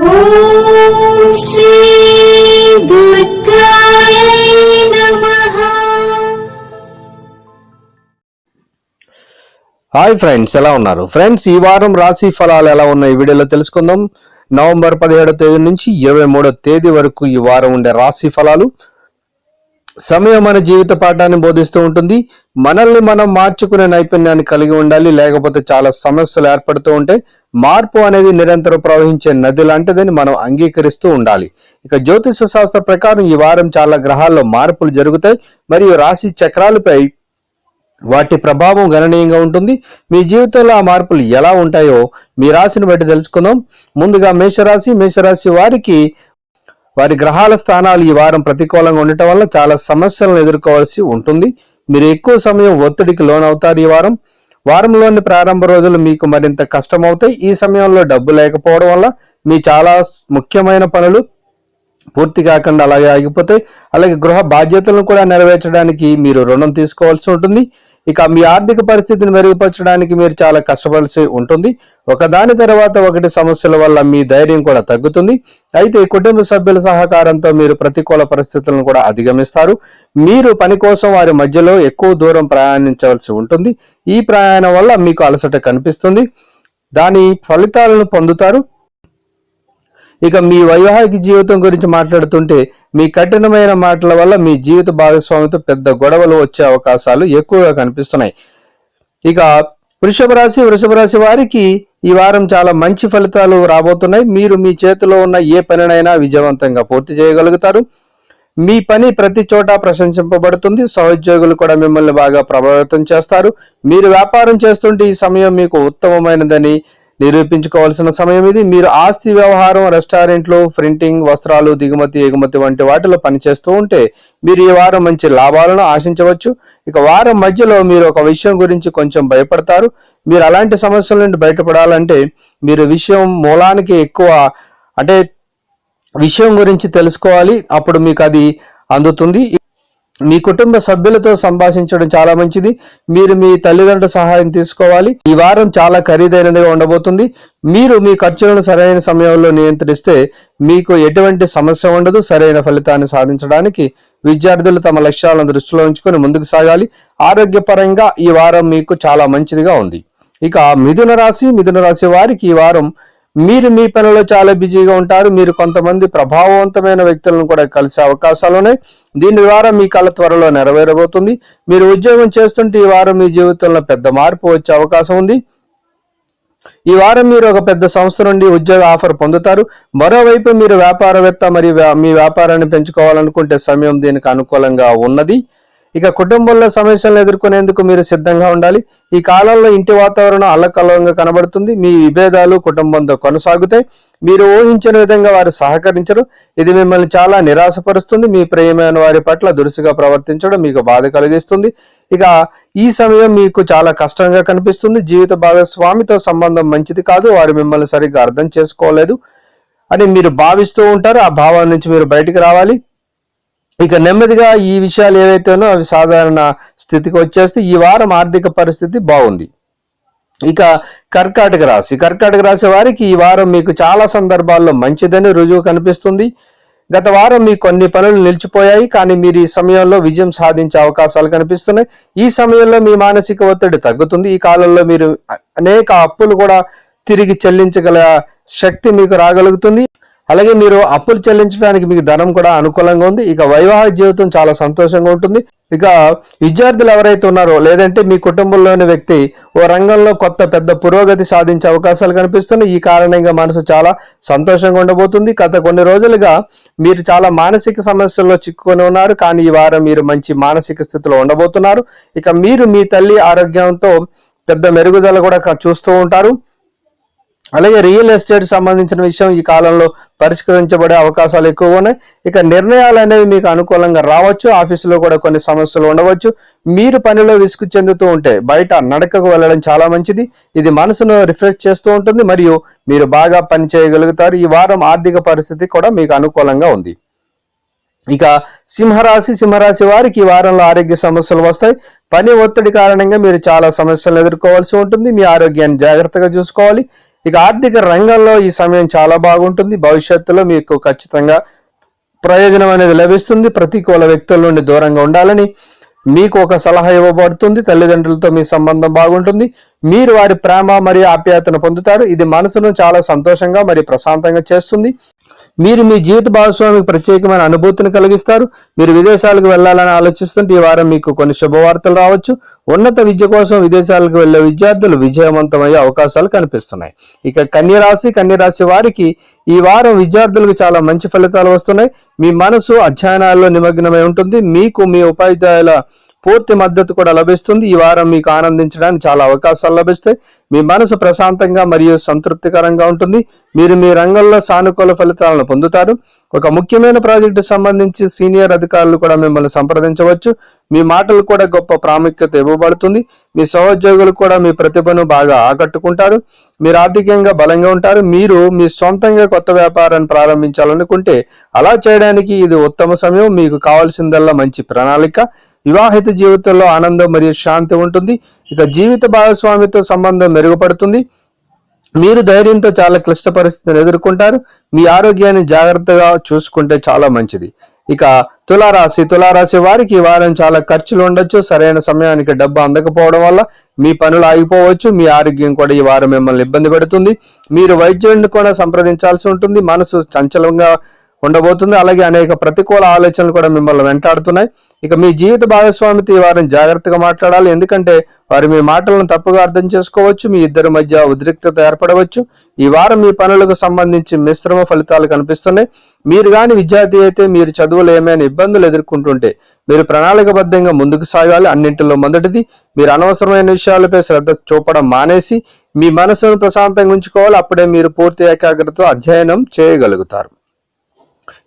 Hi friends ఎలా ఉన్నారు? Friends ఈ వారం రాశి ఫలాలు ఎలా ఉన్నాయి? ఈ వీడియోలో తెలుసుకుందాం. నవంబర్ పదిహేడో తేదీ నుంచి ఇరవై మూడో తేదీ వరకు ఈ వారం ఉండే రాశి ఫలాలు. సమయం మన జీవిత పాఠాన్ని బోధిస్తూ ఉంటుంది. మనల్ని మనం మార్చుకునే నైపుణ్యాన్ని కలిగి ఉండాలి. లేకపోతే చాలా సమస్యలు ఏర్పడుతూ ఉంటాయి. మార్పు అనేది నిరంతరం ప్రవహించే నది లాంటిదని మనం అంగీకరిస్తూ ఉండాలి. ఇక జ్యోతిష శాస్త్ర ప్రకారం ఈ వారం చాలా గ్రహాల్లో మార్పులు జరుగుతాయి. మరియు రాశి చక్రాలపై వాటి ప్రభావం గణనీయంగా ఉంటుంది. మీ జీవితంలో ఆ మార్పులు ఎలా ఉంటాయో మీ రాశిని బట్టి తెలుసుకుందాం. ముందుగా మేషరాశి. మేషరాశి వారికి వారి గ్రహాల స్థానాలు ఈ వారం ప్రతికూలంగా ఉండటం వల్ల చాలా సమస్యలను ఎదుర్కోవాల్సి ఉంటుంది. మీరు ఎక్కువ సమయం ఒత్తిడికి లోనవుతారు ఈ వారం. వారంలోని ప్రారంభ రోజులు మీకు మరింత కష్టమవుతాయి. ఈ సమయంలో డబ్బు లేకపోవడం వల్ల మీ చాలా ముఖ్యమైన పనులు పూర్తి కాకుండా అలాగే ఆగిపోతాయి. అలాగే గృహ బాధ్యతలను కూడా నెరవేర్చడానికి మీరు రుణం తీసుకోవాల్సి ఉంటుంది. ఇక మీ ఆర్థిక పరిస్థితిని మెరుగుపరచడానికి మీరు చాలా కష్టపడాల్సి ఉంటుంది. ఒకదాని తర్వాత ఒకటి సమస్యల వల్ల మీ ధైర్యం కూడా తగ్గుతుంది. అయితే కుటుంబ సభ్యుల సహకారంతో మీరు ప్రతికూల పరిస్థితులను కూడా అధిగమిస్తారు. మీరు పని కోసం వారి మధ్యలో ఎక్కువ దూరం ప్రయాణించవలసి ఉంటుంది. ఈ ప్రయాణం వల్ల మీకు అలసట కనిపిస్తుంది. దాని ఫలితాలను పొందుతారు. ఇక మీ వైవాహిక జీవితం గురించి మాట్లాడుతుంటే మీ కఠినమైన మాటల వల్ల మీ జీవిత భాగస్వామితో పెద్ద గొడవలు వచ్చే అవకాశాలు ఎక్కువగా కనిపిస్తున్నాయి. ఇక వృషభ రాశి వృషభ రాశి వారికి ఈ వారం చాలా మంచి ఫలితాలు రాబోతున్నాయి. మీరు మీ చేతిలో ఉన్న ఏ పనినైనా విజయవంతంగా పూర్తి చేయగలుగుతారు. మీ పని ప్రతి చోట ప్రశంసింపబడుతుంది. సహోద్యోగులు కూడా మిమ్మల్ని బాగా ప్రభావితం చేస్తారు. మీరు వ్యాపారం చేస్తుంటే ఈ సమయం మీకు ఉత్తమమైనదని నిరూపించుకోవాల్సిన సమయం ఇది. మీరు ఆస్తి వ్యవహారం రెస్టారెంట్లు ప్రింటింగ్ వస్త్రాలు దిగుమతి ఎగుమతి వంటి వాటిలో పనిచేస్తూ ఉంటే మీరు ఈ వారం మంచి లాభాలను ఆశించవచ్చు. ఇక వారం మధ్యలో మీరు ఒక విషయం గురించి కొంచెం భయపడతారు. మీరు అలాంటి సమస్యల నుండి బయటపడాలంటే మీరు విషయం మూలానికి ఎక్కువ అంటే విషయం గురించి తెలుసుకోవాలి. అప్పుడు మీకు అది అందుతుంది. మీ కుటుంబ సభ్యులతో సంభాషించడం చాలా మంచిది. మీరు మీ తల్లిదండ్రుల సహాయం తీసుకోవాలి. ఈ వారం చాలా ఖరీదైనదిగా ఉండబోతుంది. మీరు మీ ఖర్చులను సరైన సమయంలో నియంత్రిస్తే మీకు ఎటువంటి సమస్య ఉండదు. సరైన ఫలితాన్ని సాధించడానికి విద్యార్థులు తమ లక్ష్యాలను దృష్టిలో ఉంచుకొని ముందుకు సాగాలి. ఆరోగ్యపరంగా ఈ వారం మీకు చాలా మంచిదిగా ఉంది. ఇక మిథున రాశి మిథున రాశి వారికి ఈ వారం మీరు మీ పనిలో చాలా బిజీగా ఉంటారు. మీరు కొంతమంది ప్రభావవంతమైన వ్యక్తులను కూడా కలిసే అవకాశాలు ఉన్నాయి. దీని ద్వారా మీ కళ త్వరలో నెరవేరబోతుంది. మీరు ఉద్యోగం చేస్తుంటే ఈ వారం మీ జీవితంలో పెద్ద మార్పు వచ్చే అవకాశం ఉంది. ఈ వారం మీరు ఒక పెద్ద సంస్థ నుండి ఉద్యోగ ఆఫర్ పొందుతారు. మరోవైపు మీరు వ్యాపారవేత్త మరియు వ్యా- మీ వ్యాపారాన్ని పెంచుకోవాలనుకుంటే సమయం దీనికి అనుకూలంగా ఉన్నది. ఇక కుటుంబంలో సమస్యలను ఎదుర్కొనేందుకు మీరు సిద్ధంగా ఉండాలి. ఈ కాలంలో ఇంటి వాతావరణం అల్లకల్లంగా కనబడుతుంది. మీ విభేదాలు కుటుంబంతో కొనసాగుతాయి. మీరు ఊహించిన విధంగా వారు సహకరించరు. ఇది మిమ్మల్ని చాలా నిరాశపరుస్తుంది. మీ ప్రేమైన వారి పట్ల దురుసుగా ప్రవర్తించడం మీకు బాధ కలిగిస్తుంది. ఇక ఈ సమయం మీకు చాలా కష్టంగా కనిపిస్తుంది. జీవిత భాగస్వామితో సంబంధం మంచిది కాదు. వారు మిమ్మల్ని సరిగ్గా అర్థం చేసుకోలేదు అని మీరు భావిస్తూ ఉంటారు. ఆ భావం నుంచి మీరు బయటికి రావాలి. ఇక నెమ్మదిగా ఈ విషయాలు ఏవైతేనో అవి సాధారణ స్థితికి వచ్చేస్తే ఈ వారం ఆర్థిక పరిస్థితి బాగుంది. ఇక కర్కాటక రాశి. కర్కాటక రాశి వారికి ఈ వారం మీకు చాలా సందర్భాల్లో మంచిదని రుజువు కనిపిస్తుంది. గత వారం మీ కొన్ని పనులు నిలిచిపోయాయి కానీ మీరు ఈ సమయంలో విజయం సాధించే అవకాశాలు కనిపిస్తున్నాయి. ఈ సమయంలో మీ మానసిక ఒత్తిడి తగ్గుతుంది. ఈ కాలంలో మీరు అనేక అప్పులు కూడా తిరిగి చెల్లించగల శక్తి మీకు రాగలుగుతుంది. అలాగే మీరు అప్పులు చెల్లించడానికి మీకు ధనం కూడా అనుకూలంగా ఉంది. ఇక వైవాహిక జీవితం చాలా సంతోషంగా ఉంటుంది. ఇక విద్యార్థులు ఎవరైతే ఉన్నారో లేదంటే మీ కుటుంబంలోని వ్యక్తి ఓ రంగంలో కొత్త పెద్ద పురోగతి సాధించే అవకాశాలు కనిపిస్తున్నాయి. ఈ కారణంగా మనసు చాలా సంతోషంగా ఉండబోతుంది. గత కొన్ని రోజులుగా మీరు చాలా మానసిక సమస్యల్లో చిక్కుకొని ఉన్నారు. కానీ ఈ వారం మీరు మంచి మానసిక స్థితిలో ఉండబోతున్నారు. ఇక మీరు మీ తల్లి ఆరోగ్యంతో పెద్ద మెరుగుదల కూడా చూస్తూ ఉంటారు. అలాగే రియల్ ఎస్టేట్ సంబంధించిన విషయం ఈ కాలంలో పరిష్కరించబడే అవకాశాలు ఎక్కువ ఉన్నాయి. ఇక నిర్ణయాలు అనేవి మీకు అనుకూలంగా రావచ్చు ఆఫీసులో కూడా కొన్ని సమస్యలు ఉండవచ్చు. మీరు పనిలో విసుగు చెందుతూ ఉంటే బయట నడకకు వెళ్ళడం చాలా మంచిది. ఇది మనసును రిఫ్రెష్ చేస్తూ ఉంటుంది మరియు మీరు బాగా పని చేయగలుగుతారు. ఈ వారం ఆర్థిక పరిస్థితి కూడా మీకు అనుకూలంగా ఉంది. ఇక సింహరాశి సింహరాశి వారికి ఈ వారంలో ఆరోగ్య సమస్యలు వస్తాయి. పని ఒత్తిడి కారణంగా మీరు చాలా సమస్యలు ఎదుర్కోవాల్సి ఉంటుంది. మీ ఆరోగ్యాన్ని జాగ్రత్తగా చూసుకోవాలి. ఇక ఆర్థిక రంగంలో ఈ సమయం చాలా బాగుంటుంది. భవిష్యత్తులో మీకు ఖచ్చితంగా ప్రయోజనం అనేది లభిస్తుంది. ప్రతికూల వ్యక్తుల నుండి దూరంగా ఉండాలని మీకు ఒక సలహా ఇవ్వబడుతుంది. తల్లిదండ్రులతో మీ సంబంధం బాగుంటుంది. మీరు వారి ప్రేమ మరియు ఆప్యాయతను పొందుతారు. ఇది మనసును చాలా సంతోషంగా మరియు ప్రశాంతంగా చేస్తుంది. మీరు మీ జీవిత భాగస్వామికి ప్రత్యేకమైన అనుభూతిని కలిగిస్తారు. మీరు విదేశాలకు వెళ్ళాలని ఆలోచిస్తుంటే ఈ వారం మీకు కొన్ని శుభవార్తలు రావచ్చు. ఉన్నత విద్య కోసం విదేశాలకు వెళ్ళే విద్యార్థులు విజయవంతమయ్యే అవకాశాలు కనిపిస్తున్నాయి. ఇక కన్యరాశి కన్యరాశి వారికి ఈ వారం విద్యార్థులకు చాలా మంచి ఫలితాలు వస్తున్నాయి. మీ మనసు అధ్యయనాల్లో నిమగ్నమై ఉంటుంది. మీకు మీ ఉపాధ్యాయుల పూర్తి మద్దతు కూడా లభిస్తుంది. ఈ వారం మీకు ఆనందించడానికి చాలా అవకాశాలు లభిస్తాయి. మీ మనసు ప్రశాంతంగా మరియు సంతృప్తికరంగా ఉంటుంది. మీరు మీ రంగంలో సానుకూల ఫలితాలను పొందుతారు. ఒక ముఖ్యమైన ప్రాజెక్టు సంబంధించి సీనియర్ అధికారులు కూడా మిమ్మల్ని సంప్రదించవచ్చు. మీ మాటలు కూడా గొప్ప ప్రాముఖ్యత ఇవ్వబడుతుంది. మీ సహోద్యోగులు కూడా మీ ప్రతిభను బాగా ఆకట్టుకుంటారు. మీరు ఆర్థికంగా బలంగా ఉంటారు. మీరు మీ సొంతంగా కొత్త వ్యాపారాన్ని ప్రారంభించాలనుకుంటే అలా చేయడానికి ఇది ఉత్తమ సమయం. మీకు కావాల్సిందల్లా మంచి ప్రణాళిక. వివాహిత జీవితంలో ఆనందం మరియు శాంతి ఉంటుంది. ఇక జీవిత భాగస్వామితో సంబంధం మెరుగుపడుతుంది. మీరు ధైర్యంతో చాలా క్లిష్ట పరిస్థితిని ఎదుర్కొంటారు. మీ ఆరోగ్యాన్ని జాగ్రత్తగా చూసుకుంటే చాలా మంచిది. ఇక తులారాశి తులారాశి వారికి ఈ వారం చాలా ఖర్చులు ఉండొచ్చు. సరైన సమయానికి డబ్బు అందకపోవడం వల్ల మీ పనులు ఆగిపోవచ్చు. మీ ఆరోగ్యం కూడా ఈ వారం మిమ్మల్ని ఇబ్బంది పెడుతుంది. మీరు వైద్యుడిని కూడా సంప్రదించాల్సి ఉంటుంది. మనసు చంచలంగా ఉండబోతుంది. అలాగే అనేక ప్రతికూల ఆలోచనలు కూడా మిమ్మల్ని వెంటాడుతున్నాయి. ఇక మీ జీవిత భాగస్వామితో ఈ వారిని జాగ్రత్తగా మాట్లాడాలి. ఎందుకంటే వారు మీ మాటలను తప్పుగా అర్థం చేసుకోవచ్చు మీ ఇద్దరి మధ్య ఉద్రిక్తత ఏర్పడవచ్చు. ఈ వారం మీ పనులకు సంబంధించి మిశ్రమ ఫలితాలు కనిపిస్తున్నాయి. మీరు కానీ విద్యార్థి అయితే మీరు చదువులు ఏమైనా ఇబ్బందులు ఎదుర్కొంటుంటే మీరు ప్రణాళికబద్ధంగా ముందుకు సాగాలి. అన్నింటిలో మొదటిది మీరు అనవసరమైన విషయాలపై శ్రద్ధ చూపడం మానేసి మీ మనసును ప్రశాంతంగా ఉంచుకోవాలి. అప్పుడే మీరు పూర్తి ఏకాగ్రతతో అధ్యయనం చేయగలుగుతారు.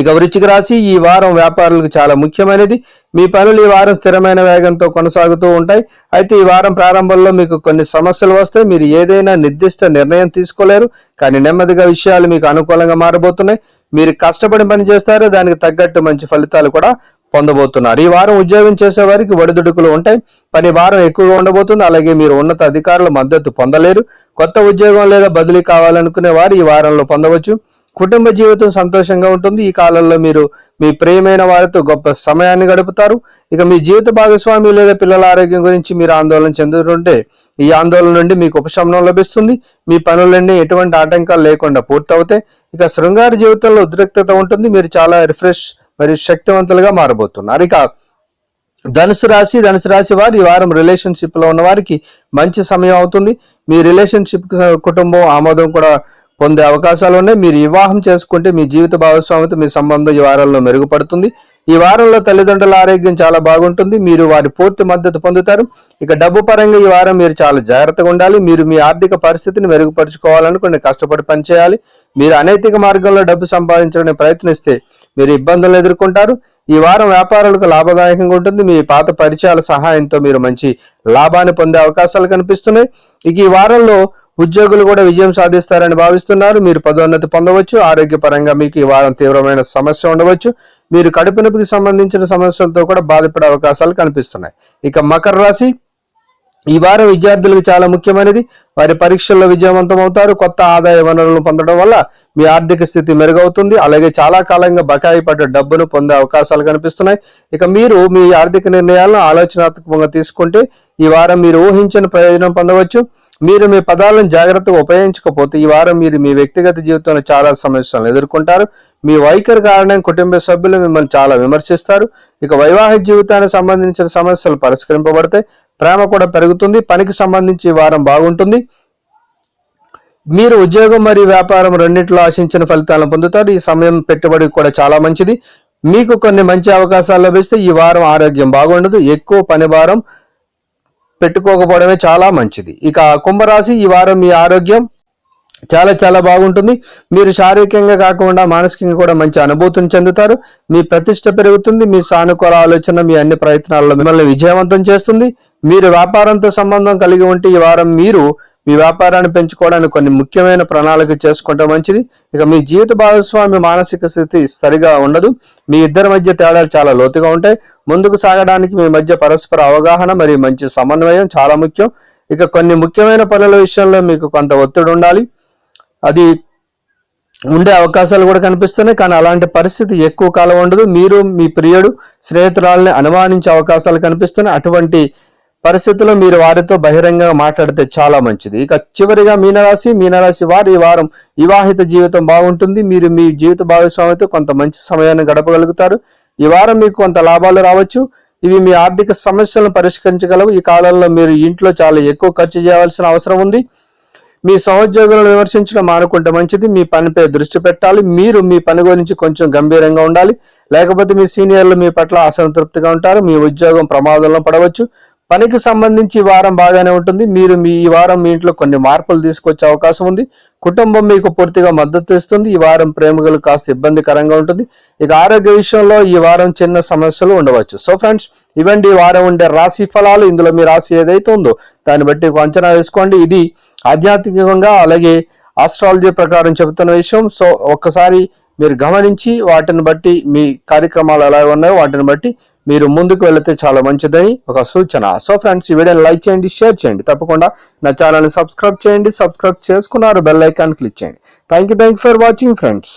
ఇక వృచ్చిక రాశి ఈ వారం వ్యాపారులకు చాలా ముఖ్యమైనది. మీ పనులు ఈ వారం స్థిరమైన వేగంతో కొనసాగుతూ ఉంటాయి. అయితే ఈ వారం ప్రారంభంలో మీకు కొన్ని సమస్యలు వస్తాయి. మీరు ఏదైనా నిర్దిష్ట నిర్ణయం తీసుకోలేరు. కానీ నెమ్మదిగా విషయాలు మీకు అనుకూలంగా మారబోతున్నాయి. మీరు కష్టపడి పని చేస్తారు. దానికి తగ్గట్టు మంచి ఫలితాలు కూడా పొందబోతున్నారు. ఈ వారం ఉద్యోగం చేసే వారికి ఒడిదుడుకులు ఉంటాయి. పని భారం ఎక్కువగా ఉండబోతుంది. అలాగే మీరు ఉన్నత అధికారుల మద్దతు పొందలేరు. కొత్త ఉద్యోగం లేదా బదిలీ కావాలనుకునే వారు ఈ వారంలో పొందవచ్చు. కుటుంబ జీవితం సంతోషంగా ఉంటుంది. ఈ కాలంలో మీరు మీ ప్రియమైన వారితో గొప్ప సమయాన్ని గడుపుతారు. ఇక మీ జీవిత భాగస్వామి లేదా పిల్లల ఆరోగ్యం గురించి మీరు ఆందోళన చెందుతుంటే ఈ ఆందోళన నుండి మీకు ఉపశమనం లభిస్తుంది. మీ పనులన్నీ ఎటువంటి ఆటంకాలు లేకుండా పూర్తవుతాయి. ఇక శృంగార జీవితంలో ఉద్రిక్తత ఉంటుంది. మీరు చాలా రిఫ్రెష్ మరియు శక్తివంతులుగా మారబోతున్నారు. ఇక ధనుసు రాశి ధనుసు రాశి వారు ఈ వారం రిలేషన్షిప్లో ఉన్న వారికి మంచి సమయం అవుతుంది. మీ రిలేషన్షిప్ కుటుంబం ఆమోదం కూడా పొందే అవకాశాలు ఉన్నాయి. మీరు వివాహం చేసుకుంటే మీ జీవిత భాగస్వామితో మీ సంబంధం ఈ వారంలో మెరుగుపడుతుంది. ఈ వారంలో తల్లిదండ్రుల ఆరోగ్యం చాలా బాగుంటుంది. మీరు వారి పూర్తి మద్దతు పొందుతారు. ఇక డబ్బు పరంగా ఈ వారం మీరు చాలా జాగ్రత్తగా ఉండాలి. మీరు మీ ఆర్థిక పరిస్థితిని మెరుగుపరుచుకోవాలనుకుని కష్టపడి పనిచేయాలి. మీరు అనైతిక మార్గంలో డబ్బు సంపాదించడానికి ప్రయత్నిస్తే మీరు ఇబ్బందులు ఎదుర్కొంటారు. ఈ వారం వ్యాపారులకు లాభదాయకంగా ఉంటుంది. మీ పాత పరిచయాల సహాయంతో మీరు మంచి లాభాన్ని పొందే అవకాశాలు కనిపిస్తున్నాయి. ఇక ఈ వారంలో ఉద్యోగులు కూడా విజయం సాధిస్తారని భావిస్తున్నారు. మీరు పదోన్నతి పొందవచ్చు. ఆరోగ్యపరంగా మీకు ఈ వారం తీవ్రమైన సమస్య ఉండవచ్చు. మీరు కడుపు నొప్పికి సంబంధించిన సమస్యలతో కూడా బాధపడే అవకాశాలు కనిపిస్తున్నాయి. ఇక మకర రాశి ఈ వారం విద్యార్థులకు చాలా ముఖ్యమైనది. వారి పరీక్షల్లో విజయవంతం అవుతారు కొత్త ఆదాయ వనరులను పొందడం వల్ల మీ ఆర్థిక స్థితి మెరుగవుతుంది. అలాగే చాలా కాలంగా బకాయి పడ్డ డబ్బును పొందే అవకాశాలు కనిపిస్తున్నాయి. ఇక మీరు మీ ఆర్థిక నిర్ణయాలను ఆలోచనాత్మకంగా తీసుకుంటే ఈ వారం మీరు ఊహించని ప్రయోజనం పొందవచ్చు. మీరు మీ పదాలను జాగ్రత్తగా ఉపయోగించకపోతే ఈ వారం మీరు మీ వ్యక్తిగత జీవితంలో చాలా సమస్యలను ఎదుర్కొంటారు. మీ వైఖరి కారణంగా కుటుంబ సభ్యులు మిమ్మల్ని చాలా విమర్శిస్తారు. ఇక వైవాహిక జీవితానికి సంబంధించిన సమస్యలు పరిష్కరింపబడతాయి. ప్రేమ కూడా పెరుగుతుంది. పనికి సంబంధించి ఈ వారం బాగుంటుంది. మీరు ఉద్యోగం మరియు వ్యాపారం రెండింటిలో ఆశించిన ఫలితాలను పొందుతారు. ఈ సమయం పెట్టుబడి కూడా చాలా మంచిది. మీకు కొన్ని మంచి అవకాశాలు లభిస్తే ఈ వారం ఆరోగ్యం బాగుండదు. ఎక్కువ పని భారం పెట్టుకోకపోవడమే చాలా మంచిది. ఇక కుంభరాశి ఈ వారం మీ ఆరోగ్యం చాలా చాలా బాగుంటుంది. మీరు శారీరకంగా కాకుండా మానసికంగా కూడా మంచి అనుభూతిని చెందుతారు. మీ ప్రతిష్ట పెరుగుతుంది. మీ సానుకూల ఆలోచన మీ అన్ని ప్రయత్నాల్లో మిమ్మల్ని విజయవంతం చేస్తుంది. మీరు వ్యాపారంతో సంబంధం కలిగి ఉంటే ఈ వారం మీరు మీ వ్యాపారాన్ని పెంచుకోవడానికి కొన్ని ముఖ్యమైన ప్రణాళిక చేసుకుంటే మంచిది. ఇక మీ జీవిత భాగస్వామి మానసిక స్థితి సరిగా ఉండదు. మీ ఇద్దరి మధ్య తేడాలు చాలా లోతుగా ఉంటాయి. ముందుకు సాగడానికి మీ మధ్య పరస్పర అవగాహన మరియు మంచి సమన్వయం చాలా ముఖ్యం. ఇక కొన్ని ముఖ్యమైన పనుల విషయంలో మీకు కొంత ఒత్తిడి ఉండాలి. అది ఉండే అవకాశాలు కూడా కనిపిస్తున్నాయి. కానీ అలాంటి పరిస్థితి ఎక్కువ కాలం ఉండదు. మీరు మీ ప్రియుడు స్నేహితురాలని అనుమానించే అవకాశాలు కనిపిస్తున్నాయి. అటువంటి పరిస్థితుల్లో మీరు వారితో బహిరంగంగా మాట్లాడితే చాలా మంచిది. ఇక చివరిగా మీనరాశి మీనరాశి వారు ఈ వారం వివాహిత జీవితం బాగుంటుంది. మీరు మీ జీవిత భాగస్వామితో కొంత మంచి సమయాన్ని గడపగలుగుతారు. ఈ వారం మీకు కొంత లాభాలు రావచ్చు. ఇవి మీ ఆర్థిక సమస్యలను పరిష్కరించగలవు. ఈ కాలంలో మీరు ఇంట్లో చాలా ఎక్కువ ఖర్చు చేయాల్సిన అవసరం ఉంది. మీ సహోద్యోగులను విమర్శించడం మానుకుంటే మంచిది. మీ పనిపై దృష్టి పెట్టాలి. మీరు మీ పని గురించి కొంచెం గంభీరంగా ఉండాలి. లేకపోతే మీ సీనియర్లు మీ పట్ల అసంతృప్తిగా ఉంటారు. మీ ఉద్యోగం ప్రమాదంలో పడవచ్చు. పనికి సంబంధించి వారం బాగానే ఉంటుంది. మీరు మీ ఈ వారం మీ ఇంట్లో కొన్ని మార్పులు తీసుకొచ్చే అవకాశం ఉంది. కుటుంబం మీకు పూర్తిగా మద్దతు ఇస్తుంది. ఈ వారం ప్రేమికులు కాస్త ఇబ్బందికరంగా ఉంటుంది. ఇక ఆరోగ్య విషయంలో ఈ వారం చిన్న సమస్యలు ఉండవచ్చు. సో ఫ్రెండ్స్ ఇవండి ఈ వారం ఉండే రాశి ఫలాలు. ఇందులో మీ రాశి ఏదైతే ఉందో దాన్ని బట్టి అంచనా వేసుకోండి. ఇది ఆధ్యాత్మికంగా అలాగే ఆస్ట్రాలజీ ప్రకారం చెబుతున్న విషయం. సో ఒక్కసారి మీరు గమనించి వాటిని బట్టి మీ కార్యక్రమాలు ఎలా ఉన్నాయో వాటిని బట్టి మీరు ముందుకు వెళితే చాలా మంచిదని ఒక సూచన. సో ఫ్రెండ్స్ ఈ వీడియోని లైక్ చేయండి షేర్ చేయండి. తప్పకుండా నా ఛానల్ని సబ్స్క్రైబ్ చేయండి సబ్స్క్రైబ్ చేసుకున్నారు బెల్ ఐకాన్ క్లిక్ చేయండి. Thank you thank for watching friends.